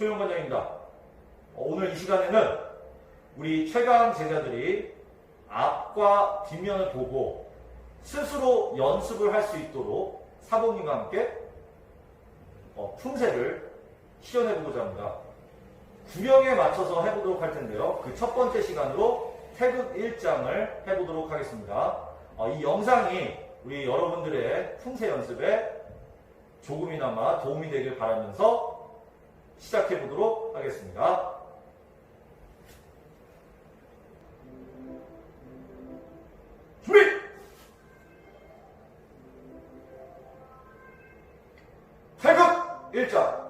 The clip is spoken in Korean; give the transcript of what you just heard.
조영관장입니다. 어, 오늘 이 시간에는 우리 최강 제자들이 앞과 뒷면을 보고 스스로 연습을 할 수 있도록 사모님과 함께 어, 품새를 시연해 보고자 합니다. 구명에 맞춰서 해보도록 할 텐데요. 그 첫 번째 시간으로 태극 1장을 해보도록 하겠습니다. 어, 이 영상이 우리 여러분들의 품새 연습에 조금이나마 도움이 되길 바라면서 시작해 보도록 하겠습니다. 준비! 태극 1장